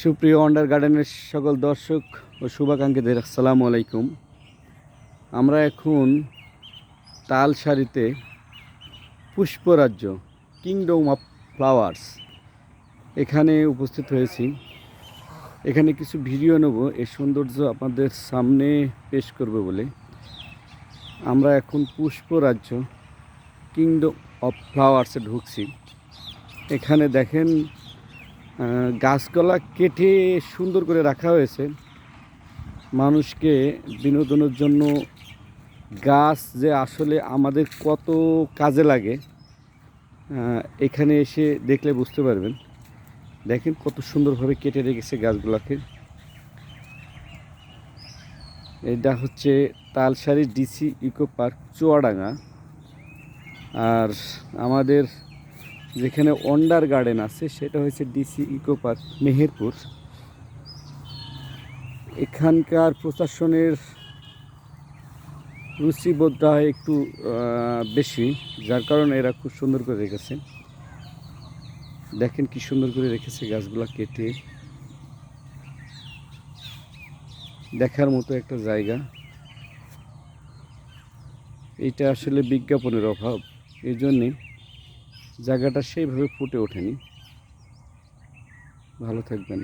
সুপ্রিয় আন্ডার গার্ডেনের সকল দর্শক ও শুভাকাঙ্ক্ষীদের, আসসালামু আলাইকুম। আমরা এখন তাল সারিতে পুষ্পরাজ্য কিংডম অফ ফ্লাওয়ার্স এখানে উপস্থিত হয়েছি। এখানে কিছু ভিডিও নেব এই সৌন্দর্য আপনাদের সামনে পেশ করব বলে। আমরা এখন পুষ্পরাজ্য কিংডম অফ ফ্লাওয়ার্সে ঢুকছি। এখানে দেখেন গাছগুলা কেটে সুন্দর করে রাখা হয়েছে। মানুষকে বিনোদনের জন্য গাছ যে আসলে আমাদের কত কাজে লাগে এখানে এসে দেখলে বুঝতে পারবেন। দেখেন কত সুন্দরভাবে কেটে রেখেছে গাছগুলোকে। এটা হচ্ছে Talsari DC eco park, Chuadanga. আর আমাদের যেখানে ওন্ডার গার্ডেন আছে, সেটা হচ্ছে ডিসি ইকো পার্ক মেহেরপুর। এখানকার প্রশাসনের রুচিবোধটা একটু বেশি, যার কারণে এরা খুব সুন্দর করে রেখেছে। দেখেন কি সুন্দর করে রেখেছে গাছগুলা কেটে। দেখার মতো একটা জায়গা। এটা আসলে বিজ্ঞাপনের অভাব এই জন্যে জায়গাটা সেইভাবে ফুটে ওঠেনি। ভালো থাকবেন।